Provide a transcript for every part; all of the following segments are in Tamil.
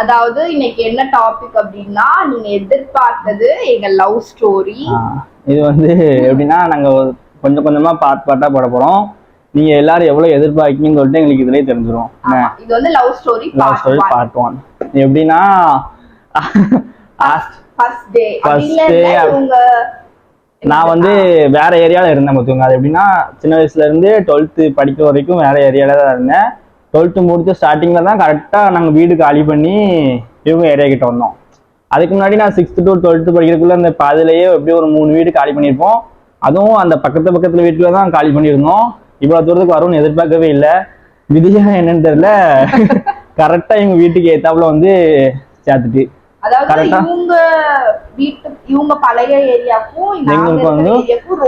அதாவது இன்னைக்கு என்ன டாபிக் அப்படின்னா நீங்க எதிர்பார்த்தது எங்க லவ் ஸ்டோரி இது வந்து எப்படின்னா நாங்க கொஞ்சம் கொஞ்சமா பார்ட் பார்ட்டா போட போறோம். நீங்க எல்லாரும் எவ்வளவு எதிர்பார்க்கீங்கன்னு சொல்லிட்டு எங்களுக்கு இதுலயே தெரிஞ்சிரும். இது வந்து love story love story part one எப்படின்னா நான் வந்து வேற ஏரியால இருந்தேன் பார்த்துக்கோங்க அது எப்படின்னா சின்ன வயசுல இருந்து டுவெல்த்து படிக்க வரைக்கும் வேற ஏரியால தான் இருந்தேன். டுவெல்த்து முடிச்சு ஸ்டார்டிங்ல தான் கரெக்டா நாங்க வீடு காலி பண்ணி இவங்க ஏரியா கிட்ட வந்தோம். அதுக்கு முன்னாடி நான் சிக்ஸ்த் டு டுவெல்த்து படிக்கிறதுக்குள்ள அந்த பாதிலேயே எப்படியும் ஒரு மூணு வீடு காலி பண்ணியிருப்போம். அதுவும் அந்த பக்கத்து பக்கத்துல வீட்டுல தான் காலி பண்ணியிருந்தோம். இவ்வளவு தூரத்துக்கு வரும்னு எதிர்பார்க்கவே இல்லை. விதியா என்னன்னு தெரியல. கரெக்டா எங்க வீட்டுக்கு ஏத்தாப்புல வந்து சேர்த்துட்டு. அதாவது? இவங்க வீட்டு இவங்க பழைய ஏரியாக்கும் எங்களுக்கு வந்து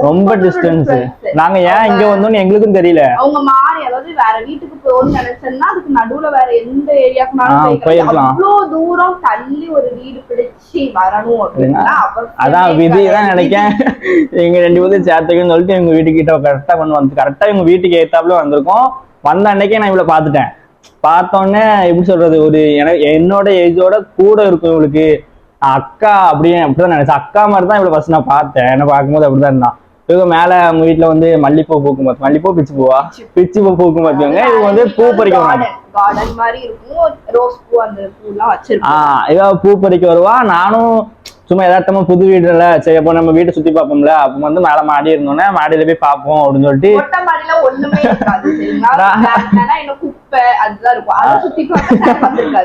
ரொம்ப டிஸ்டன்ஸ் நாங்க ஏன் இங்க வந்தோம்னு எங்களுக்கும் தெரியல. அவங்க மாறி அதாவது வேற வீட்டுக்கு போகணும்னு நினைச்சேன்னா அதுக்கு நடுவுல வேற எந்த ஏரியாக்குனாலும் போயிருக்கலாம். அவ்வளவு தூரம் தள்ளி ஒரு வீடு பிடிச்சு வரணும் அப்படின்னா அதான் விதி தான் நினைக்கேன் எங்க ரெண்டு பேரும் சேர்த்துக்குன்னு சொல்லிட்டு எங்க வீட்டுக்கிட்ட கரெக்டா கொண்டு வந்து கரெக்டா எங்க வீட்டுக்கு ஏத்தாப்புல வந்திருக்கோம். வந்த அன்னைக்கே நான் இவ்வளவு பார்த்துட்டேன். பார்த்தோன்னே எப்படி சொல்றது ஒரு எனக்கு என்னோட ஏஜோட கூட இருக்கும் இவளுக்கு அக்கா அப்படியே அப்படிதான் நினைச்சேன். அக்கா மாதிரி தான் இவ்வளவு ஃபர்ஸ்ட் நான் பார்த்தேன். என்ன பார்க்கும்போது அப்படிதான் இருந்தான். இவங்க மேல அவங்க வீட்டுல வந்து மல்லிப்பூ பூக்கும் பார்த்து மல்லிப்பூ பிச்சு பூவா? பிச்சு பூ. பூக்கும் பார்த்துக்கோங்க இவங்க வந்து பூ பறிக்க கார்டன் மாதிரி இருக்கும். ரோஸ் பூ அந்த பூலாம் வச்சிருக்கோம். ஆஹ் இவ பூ பறிக்க வருவா. நானும் சும்மா யதார்த்தமா புது வீடுல சரி அப்போ நம்ம வீட்டை சுத்தி பார்ப்போம்ல. அப்போ வந்து மேல மாடி இருந்தோன்னே மாடியில போய் பார்ப்போம் அப்படின்னு சொல்லிட்டு.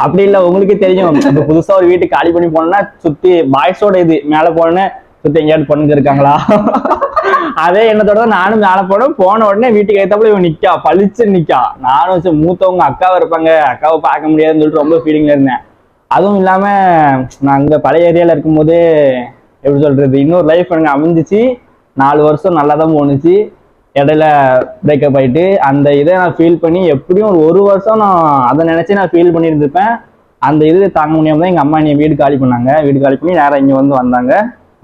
அப்படி இல்ல உங்களுக்கே தெரியும். புதுசா ஒரு வீட்டு காலி பண்ணி போனோம்னா சுத்தி பாய்ஸோட இது. மேல போனோன்னே சுத்தி எங்கேயாவது பொண்ணுங்க இருக்காங்களா? அதே என்னத்தோட தான் நானும் மேலே போனோம் போன உடனே வீட்டுக்கு ஏற்றப்பல இவன் நிக்கா பளிச்சு நிக்கா. நானும் வச்சு மூத்தவங்க அக்காவை இருப்பாங்க. அக்காவை பார்க்க முடியாதுன்னு சொல்லிட்டு ரொம்ப ஃபீலிங்ல இருந்தேன். அதுவும் இல்லாம நான் அங்க பழைய ஏரியால இருக்கும்போது எப்படி சொல்றது இன்னொரு லைஃப் எனக்கு அமைஞ்சிச்சு. நாலு வருஷம் நல்லா தான் போணுச்சு. இடையில பிரேக்கப் ஆயிட்டு அந்த இதை நான் ஃபீல் பண்ணி எப்படியும் ஒரு ஒரு வருஷம் நான் அதை நினைச்சு நான் ஃபீல் பண்ணியிருந்திருப்பேன். அந்த இது தாங்க முடியாம தான் எங்க அம்மா என்னை வீடு காலி பண்ணாங்க. வீடு காலி பண்ணி நேராக இங்க வந்து வந்தாங்க.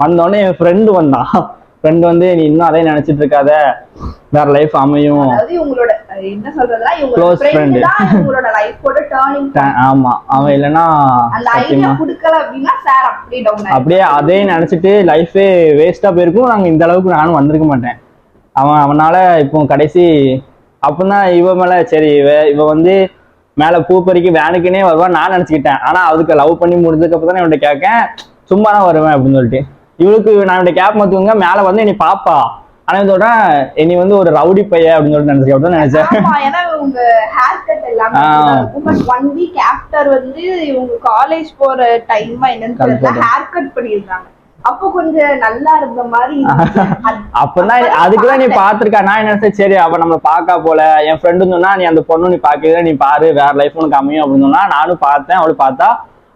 வந்தோடனே என் ஃப்ரெண்டு வந்தான். ஃப்ரெண்டு வந்து நீ இன்னும் அதே நினைச்சிட்டு இருக்காத வேற லைஃப் அமையும். என்ன சொல்றதுன்னா லைஃபோட டேர்னிங் த- ஆமா. அவன் இல்லைன்னா அந்த ஐடியா சத்தியமா. குடுக்கல அப்படின்னா சார் அப்படியே டவுன் அப்படியே அதே நினைச்சிட்டு லைஃபே வேஸ்டா போயிருக்கும். நாங்க இந்த அளவுக்கு நானும் வந்திருக்க மாட்டேன். அவன் அவனால இப்போ கடைசி அப்பதான் இவ மேல சரி இவ இவ வந்து மேல பூ பறிக்க வேனுக்குனே வருவான் நான் நினைச்சுக்கிட்டேன். ஆனா அதுக்கு லவ் பண்ணி முடிஞ்சதுக்கு அப்புறம் தான் இவன்கிட்ட கேட்கேன். சும்மா தான் வருவேன் அப்படின்னு சொல்லிட்டு. இவளுக்கு நான் இவன்கிட்ட கேப் மாத்துவங்க மேல வந்து என்னை பாப்பா. ஆனா சொல்றேன் என்னை வந்து ஒரு ரவுடி பைய அப்படின்னு சொல்லிட்டு நினைச்சேன் அப்படின்னு நினைச்சேன். ஆமா ஏன்னா இவங்க ஹேர் கட் எல்லாமே ஆ. அப்படிதான் இருக்கும். பட் ஒன் வீக் ஆஃப்டர் வந்து இவங்க காலேஜ் போற டைம் என்னன்னு தெரியல. Correct. ஹேர் கட் பண்ணிருந்தாங்க அப்போ கொஞ்சம் நல்லா இருந்த மாதிரி அப்பதான் அதுக்குதான் நீ பாத்திருக்கா நான் என்ன நினைச்சேன் சரி அவ நம்ம பாக்கா போல. என் ஃப்ரெண்டு சொன்னா நீ அந்த பொண்ணு நீ பாக்கல நீ பாரு வேற லைஃப் உனக்கு அமையும் அப்படின்னு சொன்னா நானும் பார்த்தேன். அவளு பார்த்தா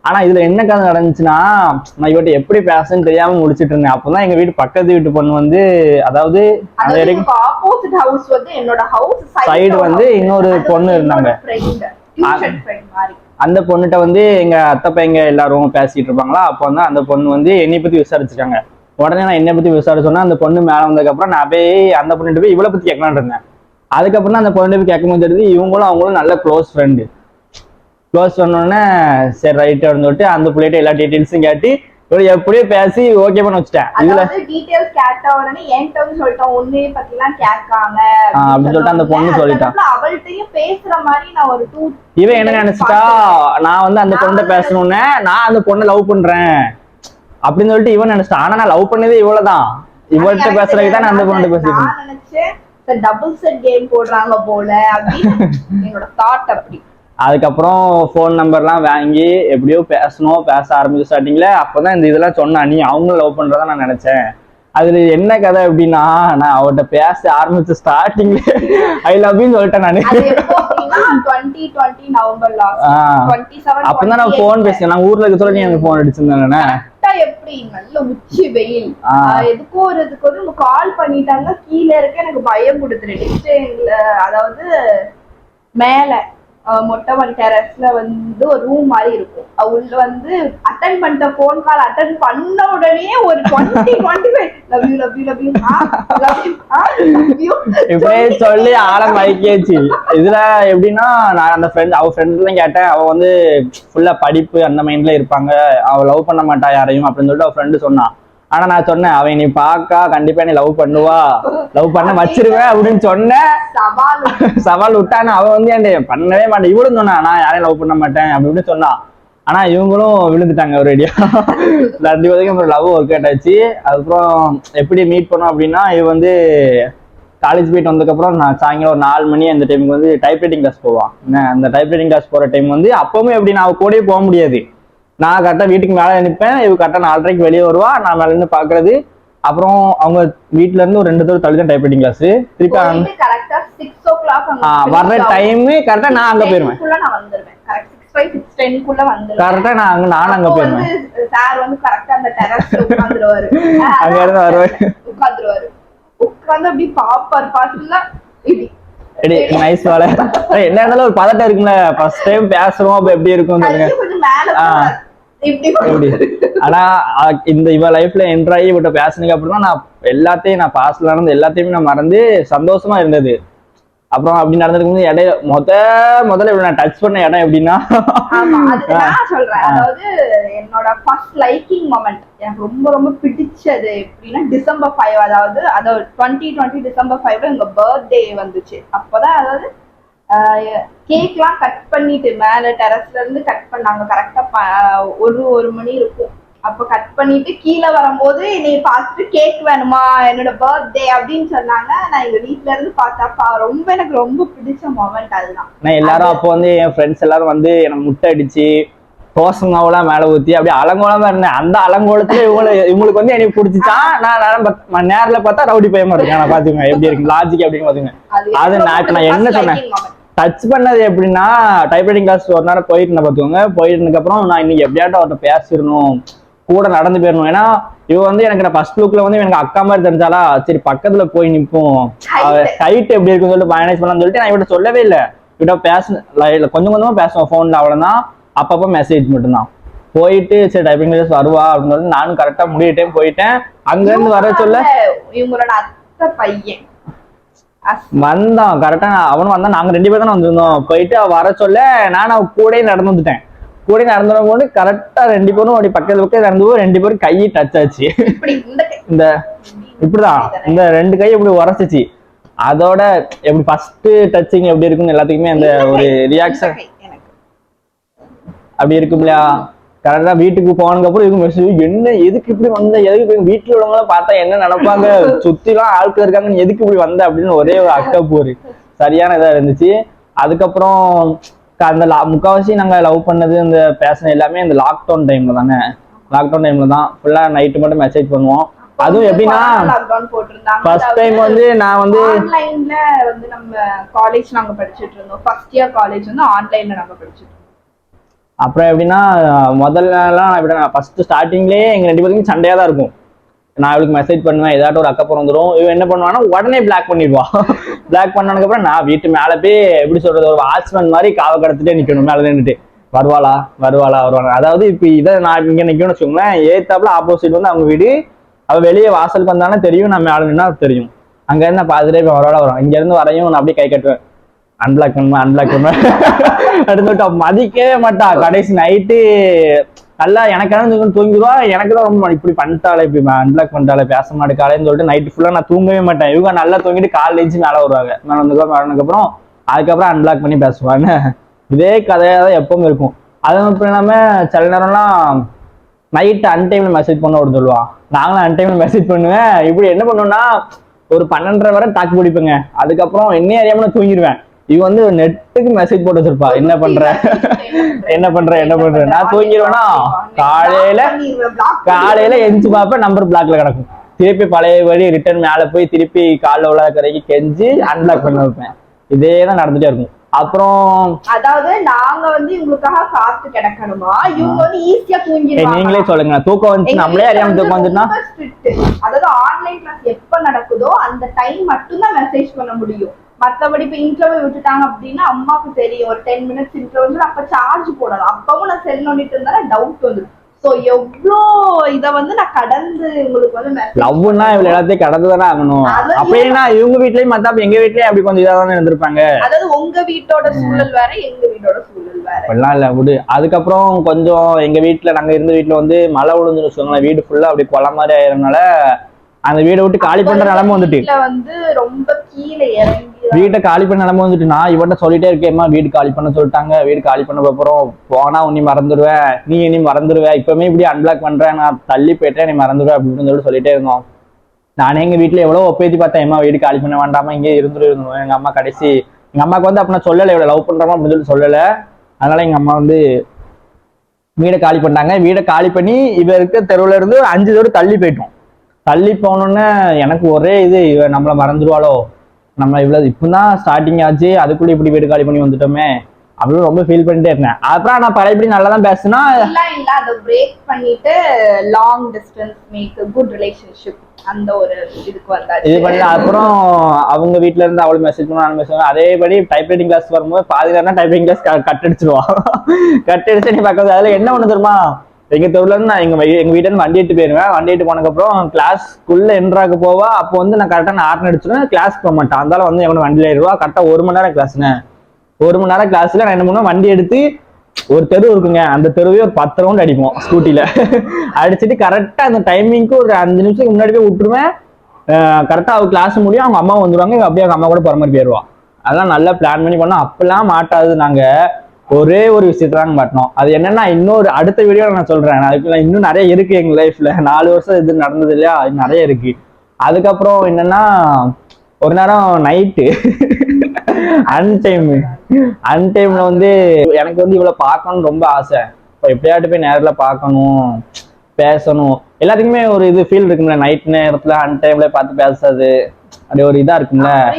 ஆனா இதுல என்ன கதை நடந்துச்சுன்னா நான் இவட்ட எப்படி பேசணும்னு தெரியாம முடிச்சிட்டு இருந்தேன். அப்பதான் எங்க வீட்டு பக்கத்து வீட்டு பொண்ணு வந்து அதாவது ஆப்போசிட் ஹவுஸ் வந்து என்னோட ஹவுஸ் Side வந்து இன்னொரு பொண்ணு இருந்தாங்க. அந்த பொண்ணுகிட்ட வந்து எங்க அத்தை பையங்க எல்லாரும் பேசிட்டு இருப்பாங்களா? அப்போ வந்து அந்த பொண்ணு வந்து என்னை பத்தி விசாரிச்சிருக்காங்க உடனே நான் என்னை பத்தி விசாரிச்சோன்னா அந்த பொண்ணு மேல வந்ததுக்கு அப்புறம் நான் போய் அந்த பொண்ணுகிட்ட போய் இவளை பத்தி கேட்கலான்னு இருந்தேன். அதுக்கப்புறம் அந்த பொண்ணு போய் கேட்கும்போது தெரியுது இவங்களும் அவங்களும் நல்ல க்ளோஸ் ஃப்ரெண்டு க்ளோஸ் பண்ணோடனே சரி ரைட்டு சொல்லிட்டு அந்த பிள்ளைகிட்ட எல்லா டீட்டெயில்ஸும் கேட்டு எப்படியோ பேசி ஓகே பண்ண வச்சுட்டேன். இதுல அதாவது டீடைல்ஸ் கேட்ட உடனே என்கிட்ட வந்து சொல்லிட்டோம் உன்னைய பத்தி எல்லாம் கேட்காங்க ஆ, அப்படின்னு சொல்லிட்டு அந்த பொண்ணு சொல்லிட்டா. அவள்கிட்டயும் பேசுற மாதிரி நான் ஒரு டூ இவன் என்ன நினைச்சிட்டா நான் வந்து அந்த பொண்ணை பேசணும்னே நான் அந்த பொண்ணை லவ் பண்றேன். அப்படின்னு சொல்லிட்டு இவன் நினைச்சிட்டான் ஆனா நான் லவ் பண்ணதே இவ்வளவுதான் இவள்கிட்ட பேசுறதுக்கு தான் நான் அந்த பொண்ணு பேசிட்டு இருந்தேன். நான் நினைச்சேன் டபுள் செட் கேம் போடுறாங்க போல அப்படின்னு என்னோட தாட் அப்படி. அதுக்கப்புறம் ஃபோன் நம்பர்லாம் வாங்கி எப்படியோ பேசணும் பேச ஆரம்பிச்சு ஸ்டார்டிங்ல அப்பதான் இந்த இதெல்லாம் சொன்னா நீ அவங்களும் லவ் பண்றதா நான் நினைச்சேன். அதுல என்ன கதை அப்படின்னா நான் அவட்ட பேச ஆரம்பிச்ச ஸ்டார்டிங்ல ஐ லவ் யூ சொல்லிட்டேன் நானு. அப்பதான் நான் ஃபோன் பேசினேன். நான் ஊர்ல இருக்க சொல்ல நீ எனக்கு ஃபோன் அடிச்சிருந்தேன் எப்படி? நல்ல உச்சி வெயில். ஆ. ஆஹ் எதுக்கோ ஒரு இதுக்கு வந்து கால் பண்ணிட்டாங்க. கீழே இருக்க எனக்கு பயம் கொடுத்துரு அதாவது மேல. மொட்டை மாடி டெரஸ்ல வந்து ஒரு ரூம் மாதிரி இருக்கும். உள்ள வந்து அட்டன் பண்ணிட்ட ஃபோன் கால் அட்டன் பண்ண உடனே ஒரு twenty twenty five love you love you love you love you இப்படியே சொல்லி ஆழம் மயக்கியாச்சு. இதுல எப்படின்னா நான் அந்த ஃப்ரெண்ட் அவ ஃப்ரெண்ட்லாம் கேட்டேன். அவ வந்து ஃபுல்லா படிப்பு அந்த மைண்ட்ல இருப்பாங்க. அவ லவ் பண்ண மாட்டா யாரையும் அப்படின்னு சொல்லிட்டு அவ ஃப்ரெண்டு சொன்னான் ஆனா நான் சொன்னேன் அவன் நீ பாக்கா கண்டிப்பா நீ லவ் பண்ணுவா. லவ் பண்ண வச்சிருவேன் அப்படின்னு சொன்னேன். சவால் சவால் விட்டானு அவன் வந்து என்கிட்ட பண்ணவே மாட்டேன். இவளும் சொன்னா நான் யாரையும் லவ் பண்ண மாட்டேன் அப்படி இப்படி சொன்னான் ஆனா இவங்களும் விழுந்துட்டாங்க ஒரேடியா ரெண்டு பேருக்கும் அப்புறம் லவ் ஒர்க் அவுட் ஆச்சு. அதுக்கப்புறம் எப்படி மீட் பண்ணோம் அப்படின்னா இது வந்து காலேஜ் போயிட்டு வந்ததுக்கப்புறம் நான் சாயங்காலம் ஒரு நாலு மணி அந்த டைமுக்கு வந்து டைப்ரைட்டிங் கிளாஸ் போவான். அந்த டைப்ரைட்டிங் கிளாஸ் போற டைம் வந்து அப்பவும் எப்படி நான் கூடயே போக முடியாது. நான் கரெக்டாக வீட்டுக்கு மேலே நிற்பேன் இவ கரெக்டாக நாலரைக்கு வெளியே வருவா நான் மேலே நின்று பார்க்கறது அப்புறம் அவங்க வீட்ல இருந்து ஒரு ரெண்டு தூரம் தள்ளி தான் டைப்ரைட்டிங் கிளாஸ் திருப்பி வர்ற டைம் கரெக்டா நான் அங்க போயிருவேன். நான் கரெக்ட் நான் அங்க நானும் அங்க போயிருவேன். அங்க இருந்து அப்படி பாப்பார் பாட்டுல நைஸ் வேலை. என்ன இருந்தாலும் ஒரு பதட்டம் இருக்குல்ல ஃபர்ஸ்ட் டைம் பேசுறோம் அப்ப எப்படி இருக்கும் சொல்லுங்க. ஆனா இந்த இவ லைஃப்ல என்ட்ராகி இவட்ட பேசுனதுக்கு அப்புறம் தான் நான் எல்லாத்தையும் நான் பாஸ்ல நடந்து எல்லாத்தையுமே நான் மறந்து சந்தோஷமா இருந்தது. அப்புறம் அப்படி நடந்ததுக்கு முன்னாடி இடையில முத முதல்ல இவளை நான் டச் பண்ண இடம் எப்படின்னா சொல்றேன். அதாவது என்னோட ஃபர்ஸ்ட் லைக்கிங் மொமெண்ட் எனக்கு ரொம்ப ரொம்ப பிடிச்சது எப்படின்னா டிசம்பர் ஃபைவ் அதாவது அதாவது டுவெண்ட்டி டுவெண்ட்டி டிசம்பர் ஃபைவ்ல எங்க பர்த்டே வந்துச்சு. அப்பதான் அதாவது கேக்லாம் கட் பண்ணிட்டு மேல டெரஸ்ல இருந்து கட் பண்ணாங்க. கரெக்டா ஒரு ஒரு மணி இருக்கும். அப்ப கட் பண்ணிட்டு கீழே வரும்போது என்னை பார்த்துட்டு கேக் வேணுமா? என்னோட பர்த்டே அப்படின்னு சொன்னாங்க. நான் எங்க வீட்ல இருந்து பார்த்தப்ப ரொம்ப எனக்கு ரொம்ப பிடிச்ச மொமெண்ட் அதுதான். நான் எல்லாரும் அப்போ வந்து என் ஃப்ரெண்ட்ஸ் எல்லாரும் வந்து எனக்கு முட்டை அடிச்சு தோசை மாவுலாம் மேல ஊத்தி அப்படியே அலங்கோலமா இருந்தேன். அந்த அலங்கோலத்துல இவங்களை இவங்களுக்கு வந்து எனக்கு பிடிச்சிச்சான் நான் நேரம் நேர்ல பார்த்தா ரவுடி பையமா இருக்கேன். நான் பாத்துங்க எப்படி இருக்கு? லாஜிக் அப்படின்னு பாத்துங்க அது நான் இப்ப நான் என்ன சொன்னேன்? டச் பண்ணது எப்படின்னா டைப்ரைட்டிங் கிளாஸ் ஒரு நேரம் போயிட்டு இருந்தேன் பார்த்துக்கோங்க போயிட்டு இருந்ததுக்கப்புறம் நான் இன்னைக்கு எப்படியாட்டும் அவர்கிட்ட பேசிடணும். கூட நடந்து போயிடணும். ஏன்னா இவ வந்து எனக்கு நான் ஃபர்ஸ்ட் லுக்ல வந்து எனக்கு அக்கா மாதிரி தெரிஞ்சாலா சரி பக்கத்துல போய் நிப்போம். ஹைட் எப்படி இருக்குன்னு சொல்லிட்டு மேனேஜ் பண்ணலாம்னு சொல்லிட்டு நான் இவட்ட சொல்லவே இல்லை. இவட்ட பேச கொஞ்சம் கொஞ்சமா பேசுவோம் ஃபோன்ல அவ்வளவுதான். அப்பப்போ மெசேஜ் மட்டும்தான். போயிட்டு சரி டைப்பிங் கிளாஸ் வருவா அப்படின்னு சொல்லிட்டு நானும் கரெக்டா முடிய டைம் போயிட்டேன். அங்க இருந்து வர சொல்ல இவங்களோட அத்தை பையன். வந்தான் கரெக்டா அவனும் வந்தான். நாங்க ரெண்டு பேரும் தானே வந்திருந்தோம். போயிட்டு அவ வர சொல்ல நான் அவ கூடயே நடந்து வந்துட்டேன். கூட நடந்து போது கரெக்டா ரெண்டு பேரும் அப்படி பக்கத்து பக்கம் நடந்து போய் ரெண்டு பேரும் கை டச் ஆச்சு. இந்த இப்படிதான். இந்த ரெண்டு கை இப்படி உரசிச்சு. அதோட எப்படி ஃபர்ஸ்ட் டச்சிங் எப்படி இருக்குன்னு எல்லாத்துக்குமே அந்த ஒரு ரியாக்ஷன். அப்படி இருக்கும் இல்லையா கரெக்டா வீட்டுக்கு போனதுக்கு அப்புறம் இதுக்கு மெசேஜ் என்ன எதுக்கு இப்படி வந்த? எதுக்கு இப்படி வீட்டுல உள்ளவங்க பார்த்தா என்ன நினைப்பாங்க? சுத்திலாம் ஆட்கள் இருக்காங்க எதுக்கு இப்படி வந்த? அப்படின்னு ஒரே ஒரு அக்கா போரு சரியான இதா இருந்துச்சு. அதுக்கப்புறம் அந்த லா- முக்காவாசி நாங்க லவ் பண்ணது இந்த பேசின எல்லாமே இந்த லாக்டவுன் டைம்ல தானே? லாக்டவுன் டைம்ல தான். ஃபுல்லா நைட்டு மட்டும் மெசேஜ் பண்ணுவோம். அதுவும் எப்படின்னா ஃபர்ஸ்ட் டைம் வந்து நான் வந்து ஆன்லைன்ல வந்து நம்ம காலேஜ் நாங்க படிச்சிட்டு இருந்தோம். ஃபர்ஸ்ட் இயர் காலேஜ் வந்து ஆன்லைன்ல நாங்க படிச்சிட்டு அப்புறம் எப்படின்னா முதல்லலாம் எப்படி நான் ஃபர்ஸ்ட் ஸ்டார்டிங்லேயே எங்கள் ரெண்டு பேருக்கும் சண்டையாக தான் இருக்கும். நான் அவளுக்கு மெசேஜ் பண்ணுவேன் ஏதாட்டும் ஒரு அக்கா வந்துடும் இவன் என்ன பண்ணுவான்னா உடனே பிளாக் பண்ணிடுவான் பிளாக் பண்ணனுக்கப்புறம் நான் வீட்டு மேலே போய் எப்படி சொல்றது ஒரு வாட்ச்மேன் மாதிரி காவ கடத்திட்டே நிற்கணும் மேலே நின்றுட்டு வருவாளா? வருவாளா? வருவாளா? அதாவது இப்போ இதை நான் இங்கே நிற்கணும்னு வச்சுக்கோங்களேன் ஏத்தாப்புல ஆப்போசிட் வந்து அவங்க வீடு அவள் வெளியே வாசல் வந்தானே தெரியும் நான் மேலே நின்னா தெரியும். அங்கேருந்து நான் பார்த்துட்டே இப்போ வருவாளா வரும் இங்கேருந்து வரையும் நான் அப்படியே கை கட்டுவேன். அன்பிளாக் பண்ணுவேன் அன்பிளாக் பண்ணுவேன். அடுத்து மதிக்கவே மாட்டா கடைசி நைட்டு நல்லா எனக்கு என்ன தூங்கிடுவா? எனக்கு தான் ரொம்ப இப்படி பண்ணிட்டாலே இப்படி அன்பிளாக் பண்ணிட்டாலே பேச மாட்டேக்காலேன்னு சொல்லிட்டு நைட்டு ஃபுல்லாக நான் தூங்கவே மாட்டேன். இவங்க நல்லா தூங்கிட்டு காலைல எழுந்து மேலே வருவாங்க. மேலே வந்ததுக்கப்புறம் வரனதுக்கப்புறம் அதுக்கப்புறம் அன்பிளாக் பண்ணி பேசுவாங்க. இதே கதையாக தான் எப்பவும் இருக்கும். அது மட்டும் இல்லாமல் சில நேரம்லாம் நைட்டு அன்டைமில் மெசேஜ் பண்ண ஒரு சொல்லுவான். நாங்களும் அன்டைமில் மெசேஜ் பண்ணுவேன். இப்படி என்ன பண்ணுவோம்னா ஒரு பன்னெண்டரை வரை தாக்கு பிடிப்பேங்க. அதுக்கப்புறம் என்ன அறியாமல் தூங்கிடுவேன். இவன் வந்து நெட்டுக்கு மெசேஜ் போட்டு வச்சிருப்பா. என்ன பண்ற? என்ன பண்ற? என்ன பண்ற? நான் தூங்கிடுவேனா காலையில காலையில எந்திச்சு பார்ப்பேன் நம்பர் பிளாக்ல கிடக்கும். திருப்பி பழையபடி ரிட்டர்ன் மேல போய் திருப்பி காலைல உள்ள கரைக்கு கெஞ்சி அன்பிளாக் பண்ணி வைப்பேன். இதே தான் நடந்துட்டே இருக்கும். அப்புறம் அதாவது நாங்க வந்து இவங்களுக்காக காத்து கிடக்கணுமா? இவங்க வந்து ஈஸியா தூங்கிடுவாங்க நீங்களே சொல்லுங்க. தூக்கம் எங்க நம்மளே அறியாம வந்து தூக்கம் strict. அதாவது ஆன்லைன் கிளாஸ் எப்ப நடக்குதோ அந்த டைம் மட்டும் தான் மெசேஜ் பண்ண முடியும். மத்தபடி இப்ப இன்டர்வல் விட்டுட்டாங்க அப்படின்னா அம்மாவுக்கு தெரியும். ஒரு டென் மினிட்ஸ் இன்டர்வல் அப்ப சார்ஜ் போடலாம். அப்பவும் நான் செல் நோண்டிட்டு இருந்தா டவுட் வந்துடும். சோ எவ்ளோ இத வந்து நான் கடந்து உங்களுக்கு வந்து லவ்னா இவ்வளவு எல்லாத்தையும் கடந்து தானே ஆகணும் அப்படின்னா இவங்க வீட்லயும் மத்தாப்ப எங்க வீட்லயும் அப்படி கொஞ்சம் இதா தானே இருந்திருப்பாங்க. அதாவது உங்க வீட்டோட சூழல் வேற எங்க வீட்டோட சூழல் வேற. அப்படிலாம் இல்ல விடு. அதுக்கப்புறம் கொஞ்சம் எங்க வீட்ல நாங்க இருந்த வீட்ல வந்து மழை விழுந்துன்னு வச்சுக்கோங்களேன் வீடு ஃபுல்லா அப்படி கொலை மாதிரி ஆயிருந்தனால அந்த வீடை விட்டு காலி பண்ற நிலைமை வந்துட்டு. வந்து ரொம்ப கீழே இறங்கி வீட்டை காலி பண்ண நிலம வந்துட்டு நான் இவன்ட்ட சொல்லிட்டே இருக்கேம்மா வீடு காலி பண்ண சொல்லிட்டாங்க வீடு காலி பண்ண அப்புறம் போனா உன்னை மறந்துடுவேன் நீ இனி மறந்துடுவேன் இப்பவுமே இப்படி அன்பிளாக் பண்றேன் நான் தள்ளி போயிட்டேன் நீ மறந்துடுவேன் அப்படின்னு சொல்லிட்டு சொல்லிட்டே இருந்தோம். நானே எங்க வீட்டுல எவ்வளவு ஒப்பேத்தி பார்த்தேன் அம்மா வீடு காலி பண்ண வேண்டாமா இங்கே இருந்துட்டு இருந்தோம் எங்க அம்மா கடைசி எங்க அம்மாக்கு வந்து அப்ப நான் சொல்லலை இவ்வளவு லவ் பண்றோமா அப்படின்னு சொல்லி சொல்லலை. அதனால எங்க அம்மா வந்து வீடை காலி பண்ணாங்க வீடை காலி பண்ணி இவ இருக்க தெருவுல இருந்து அஞ்சு தெரு தள்ளி போயிட்டோம். தள்ளி போனோன்னே எனக்கு ஒரே இது இவ நம்மளை மறந்துடுவாளோ நம்ம இவ்வளவு இப்பதான் ஸ்டார்டிங் ஆச்சு அதுக்குள்ள இப்படி வீடு காலி பண்ணி வந்துட்டோமே அப்படின்னு ரொம்ப ஃபீல் பண்ணிட்டே இருந்தேன். அப்புறம் நான் பழையபடி நல்லா தான் பேசினா இல்ல இல்ல அதை பிரேக் பண்ணிட்டு long distance make good relationship அந்த ஒரு இதுக்கு இது வந்தாச்சு பண்ணல அப்புறம் அவங்க வீட்ல இருந்து அவளுக்கு மெசேஜ் பண்ண நான் மெசேஜ் அதேபடி டைப்ரைட்டிங் கிளாஸ் வரும்போது பாதி நேரம் டைப்ரைட்டிங் கிளாஸ் கட் அடிச்சிருவா கட் அடிச்சு நீ பார்க்கறது அதுல என்ன ஒண்ணு தெரியுமா? எங்க தெருவுல இருந்து நான் எங்க வை- எங்க வீட்டுல இருந்து வண்டி எடுத்து போயிருவேன். வண்டி எடுத்து போனதுக்கப்புறம் கிளாஸ்க்குள்ள என்ட்ராக்கு போவா. அப்போ வந்து நான் கரெக்டாக நான் ஆர்டர் அடிச்சிருவேன். கிளாஸ்க்கு போக மாட்டேன். அதனால வந்து எவ்வளோ வண்டியில் ஏறுவா கரெக்டாக ஒரு மணி நேரம் கிளாஸ்னு ஒரு மணி நேரம் கிளாஸ்ல நான் என்ன பண்ணுவேன்? வண்டி எடுத்து ஒரு தெரு இருக்குங்க. அந்த தெருவே ஒரு பத்து ரவுண்ட் அடிப்போம் ஸ்கூட்டியில அடிச்சுட்டு கரெக்டாக அந்த டைமிங்க்கு ஒரு அஞ்சு நிமிஷத்துக்கு முன்னாடி போய் விட்டுருவேன். கரெக்டாக அவள் கிளாஸ் முடியும். அவங்க அம்மா வந்துடுவாங்க அப்படியே அவங்க அம்மா கூட போகிற மாதிரி போயிடுவா அதெல்லாம் நல்லா பிளான் பண்ணி பண்ணோம். அப்பெல்லாம் மாட்டாது நாங்கள் ஒரே ஒரு விஷயத்தை தாங்க அது என்னன்னா இன்னொரு அடுத்த வீடியோல நான் சொல்றேன். நான் அதுக்குள்ள இன்னும் நிறைய இருக்கு எங்க லைஃப்ல நாலு வருஷம் இது நடந்தது இல்லையா? அது நிறைய இருக்கு. அதுக்கப்புறம் என்னன்னா ஒரு நேரம் நைட்டு அன்டைம் அன்டைம்ல வந்து எனக்கு வந்து இவ்வளவு பார்க்கணும்னு ரொம்ப ஆசை. இப்போ எப்படியாட்டு போய் நேரில் பார்க்கணும் பேசணும். எல்லாத்துக்குமே ஒரு இது ஃபீல் இருக்குங்களே நைட் நேரத்துல அன்டைம்ல பார்த்து பேசுறது. அப்படி ஒரு இதா இருக்கும்ல.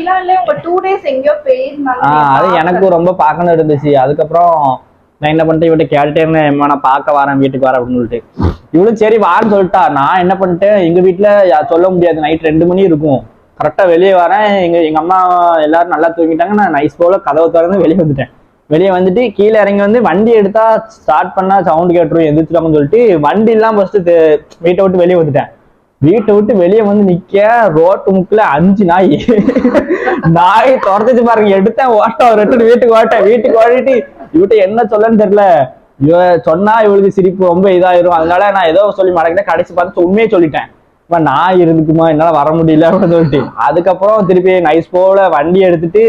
அது எனக்கும் ரொம்ப பார்க்கணும் இருந்துச்சு. அதுக்கப்புறம் நான் என்ன பண்ணிட்டேன் இவட்ட கேட்டுட்டே இருந்தேன். "அம்மா, நான் பார்க்க வரேன் வீட்டுக்கு வரேன் அப்படின்னு சொல்லிட்டு. இவளும் சரி வான்னு சொல்லிட்டா. நான் என்ன பண்ணிட்டேன் எங்க வீட்டுல சொல்ல முடியாது. நைட் ரெண்டு மணி இருக்கும். கரெக்டா வெளியே வரேன். எங்க எங்க அம்மா எல்லாரும் நல்லா தூங்கிட்டாங்க. நான் நைஸ் போல கதவை திறந்து வெளியே வந்துட்டேன். வெளியே வந்துட்டு கீழே இறங்கி வந்து வண்டி எடுத்தா ஸ்டார்ட் பண்ணா சவுண்ட் கேட்டுரும் எந்திரிச்சிட்டாங்கன்னு சொல்லிட்டு வண்டி எல்லாம் ஃபர்ஸ்ட் வீட்டை விட்டு வெளியே வந்துட்டேன். வீட்டை விட்டு வெளியே வந்து நிக்க ரோட்டு முக்கில் அஞ்சு நாய். நாய் துரத்துச்சு பாருங்க. எடுத்தேன் ஓட்டம் ரெட்டு வீட்டுக்கு ஓட்டேன். வீட்டுக்கு ஓடிட்டு இவட்ட என்ன சொல்லன்னு தெரியல. இவ சொன்னா இவளுக்கு சிரிப்பு ரொம்ப இதாயிரும். அதனால நான் ஏதோ சொல்லி மடக்கிட்டேன் கடைசி பார்த்து உண்மையே சொல்லிட்டேன். இப்போ நாய் இருந்துக்குமா? என்னால வர முடியல. அப்படின்னு சொல்லிட்டு. அதுக்கப்புறம் திருப்பி நைஸ் போல வண்டி எடுத்துட்டு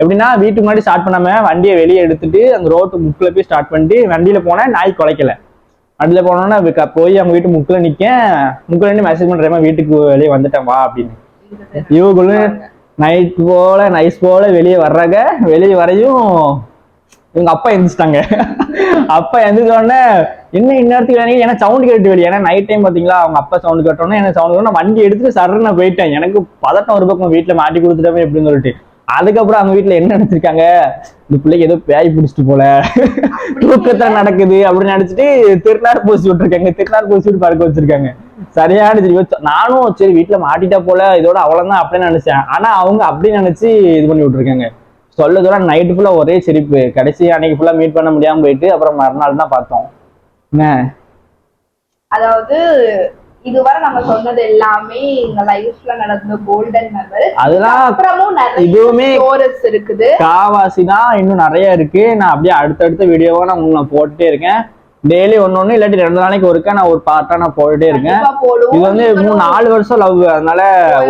எப்படின்னா வீட்டுக்கு முன்னாடி ஸ்டார்ட் பண்ணாம வண்டியை வெளியே எடுத்துட்டு அந்த ரோட்டு முக்கில் போய் ஸ்டார்ட் பண்ணிட்டு வண்டியில போனேன். நாய் குலைக்கல. வண்டியில போனோன்னா போய் அவங்க வீட்டு முக்குல நிக்க முக்குல நின்று மெசேஜ் பண்றேன் வீட்டுக்கு வெளியே வந்துட்டேன் வா அப்படின்னு. இவங்களும் நைட் போல நைஸ் போல வெளியே வர்றாங்க. வெளியே வரையும் இவங்க அப்பா எந்திரிச்சிட்டாங்க. அப்பா எந்திரிச்ச உடனே என்ன இந்நேரத்துக்கு வேணும் ஏன்னா சவுண்ட் கேட்டு வெளியே? ஏன்னா நைட் டைம் பாத்தீங்களா அவங்க அப்பா சவுண்ட் கேட்டோன்னே என்ன சவுண்ட் கேட்டோம் வண்டி எடுத்துட்டு சர்ன்னு போயிட்டேன். எனக்கு பதட்டம் ஒரு பக்கம் வீட்டுல மாட்டி கொடுத்துட்டோமே எப்படின்னு சொல்லிட்டு. அதுக்கப்புறம் அவங்க வீட்டுல என்ன நினைச்சிருக்காங்க? இந்த பிள்ளைக்கு ஏதோ பேய் பிடிச்சிட்டு போல. தூக்கத்துல நடக்குது அப்படின்னு நினைச்சிட்டு திருநார் பூசி விட்டுருக்காங்க. திருநார் பூசி விட்டு பறக்க வச்சிருக்காங்க. சரியான தெரியும் நானும் சரி வீட்டுல மாட்டிட்டா போல இதோட அவ்வளவுதான் அப்படின்னு நினைச்சேன். ஆனா அவங்க அப்படி நினைச்சு இது பண்ணி விட்டுருக்காங்க. சொல்ல சொல்ல நைட்டு ஃபுல்லா ஒரே சிரிப்பு. கடைசி அன்னைக்கு ஃபுல்லா மீட் பண்ண முடியாம போயிட்டு அப்புறம் மறுநாள் தான் பார்த்தோம். என்ன? அதாவது இதுவரை நம்ம சொன்னது எல்லாமே எங்க லைஃப்ல நடந்த கோல்டன் மெமரி அதெல்லாம் அப்புறமும் இதுவுமே- ஸ்டோரிஸ் இருக்குது. காவாசி தான் இன்னும் நிறைய இருக்கு. நான் அப்படியே அடுத்தடுத்த வீடியோவா நான் உங்களுக்கு போட்டுட்டே இருக்கேன். டெய்லி ஒன்னு ஒண்ணு இல்லாட்டி ரெண்டு நாளைக்கு ஒருக்கா நான் ஒரு பார்ட்டா நான் போட்டுட்டே இருக்கேன். இது வந்து மூணு நாலு வருஷம் லவ் அதனால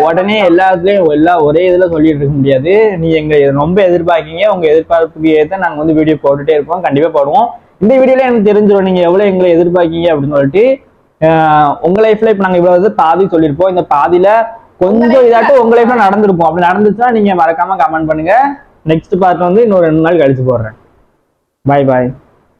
உடனே எல்லாத்துலயும் எல்லா ஒரே இதுல சொல்லிட்டு இருக்க முடியாது. நீ எங்க ரொம்ப எதிர்பார்க்கீங்க. உங்க எதிர்பார்ப்புக்கு ஏத்த நாங்க வந்து வீடியோ போட்டுட்டே இருப்போம். கண்டிப்பா போடுவோம். இந்த வீடியோல எனக்கு தெரிஞ்சிடும் நீங்க எவ்வளவு எங்களை எதிர்பார்க்கீங்க அப்படின்னு சொல்லிட்டு உங்க லைஃப்ல இப்ப நாங்க இவ்வளவு பாதி சொல்லியிருப்போம். இந்த பாதியில கொஞ்சம் இதாட்டும் உங்க லைஃப்ல நடந்திருக்கும். அப்படி நடந்துச்சுன்னா நீங்க மறக்காம கமெண்ட் பண்ணுங்க. நெக்ஸ்ட் பார்ட் வந்து இன்னும் ரெண்டு நாள் கழிச்சு போடுறேன். பாய் பாய்